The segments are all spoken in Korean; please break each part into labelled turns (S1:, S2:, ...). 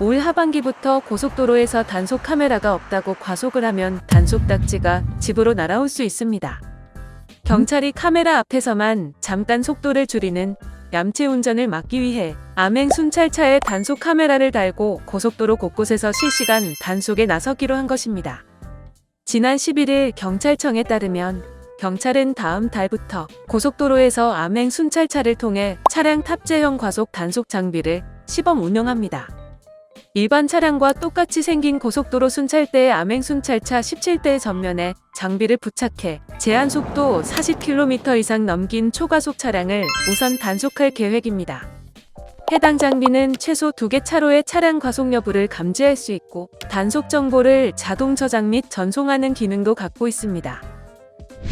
S1: 올 하반기부터 고속도로에서 단속 카메라가 없다고 과속을 하면 단속 딱지가 집으로 날아올 수 있습니다. 경찰이 카메라 앞에서만 잠깐 속도를 줄이는 얌체 운전을 막기 위해 암행 순찰차에 단속 카메라를 달고 고속도로 곳곳에서 실시간 단속에 나서기로 한 것입니다. 지난 11일 경찰청에 따르면 경찰은 다음 달부터 고속도로에서 암행 순찰차를 통해 차량 탑재형 과속 단속 장비를 시범 운영합니다. 일반 차량과 똑같이 생긴 고속도로 순찰대의 암행 순찰차 17대의 전면에 장비를 부착해 제한 속도 40km 이상 넘긴 초과속 차량을 우선 단속할 계획입니다. 해당 장비는 최소 2개 차로의 차량 과속 여부를 감지할 수 있고 단속 정보를 자동 저장 및 전송하는 기능도 갖고 있습니다.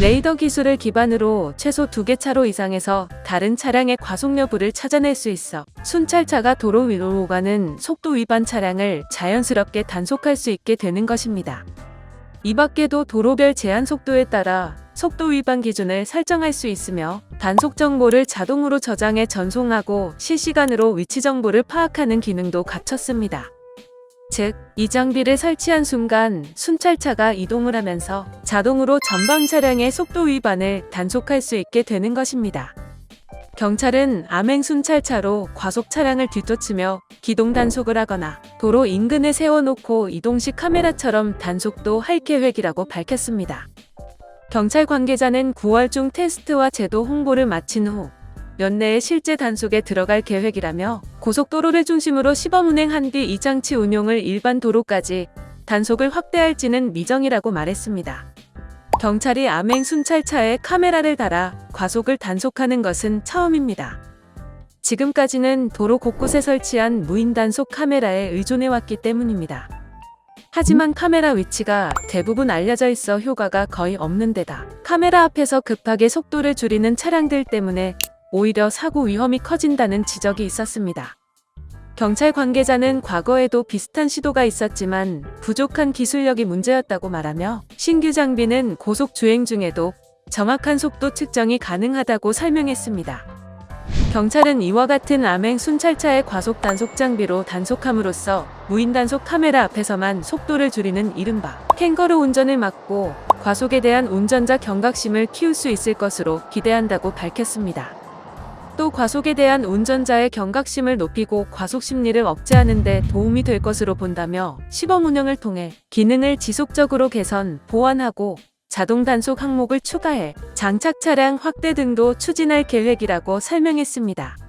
S1: 레이더 기술을 기반으로 최소 2개 차로 이상에서 다른 차량의 과속 여부를 찾아낼 수 있어 순찰차가 도로 위로 오가는 속도 위반 차량을 자연스럽게 단속할 수 있게 되는 것입니다. 이 밖에도 도로별 제한 속도에 따라 속도 위반 기준을 설정할 수 있으며 단속 정보를 자동으로 저장해 전송하고 실시간으로 위치 정보를 파악하는 기능도 갖췄습니다. 즉, 이 장비를 설치한 순간 순찰차가 이동을 하면서 자동으로 전방 차량의 속도 위반을 단속할 수 있게 되는 것입니다. 경찰은 암행 순찰차로 과속 차량을 뒤쫓으며 기동 단속을 하거나 도로 인근에 세워놓고 이동식 카메라처럼 단속도 할 계획이라고 밝혔습니다. 경찰 관계자는 9월 중 테스트와 제도 홍보를 마친 후 연내에 실제 단속에 들어갈 계획이라며 고속도로를 중심으로 시범 운행한 뒤 이 장치 운용을 일반 도로까지 단속을 확대할지는 미정이라고 말했습니다. 경찰이 암행 순찰차에 카메라를 달아 과속을 단속하는 것은 처음입니다. 지금까지는 도로 곳곳에 설치한 무인 단속 카메라에 의존해왔기 때문입니다. 하지만 카메라 위치가 대부분 알려져 있어 효과가 거의 없는 데다 카메라 앞에서 급하게 속도를 줄이는 차량들 때문에 오히려 사고 위험이 커진다는 지적이 있었습니다. 경찰 관계자는 과거에도 비슷한 시도가 있었지만 부족한 기술력이 문제였다고 말하며 신규 장비는 고속 주행 중에도 정확한 속도 측정이 가능하다고 설명했습니다. 경찰은 이와 같은 암행 순찰차의 과속 단속 장비로 단속함으로써 무인 단속 카메라 앞에서만 속도를 줄이는 이른바 캥거루 운전을 막고 과속에 대한 운전자 경각심을 키울 수 있을 것으로 기대한다고 밝혔습니다. 또 과속에 대한 운전자의 경각심을 높이고 과속 심리를 억제하는 데 도움이 될 것으로 본다며 시범 운영을 통해 기능을 지속적으로 개선, 보완하고 자동 단속 항목을 추가해 장착 차량 확대 등도 추진할 계획이라고 설명했습니다.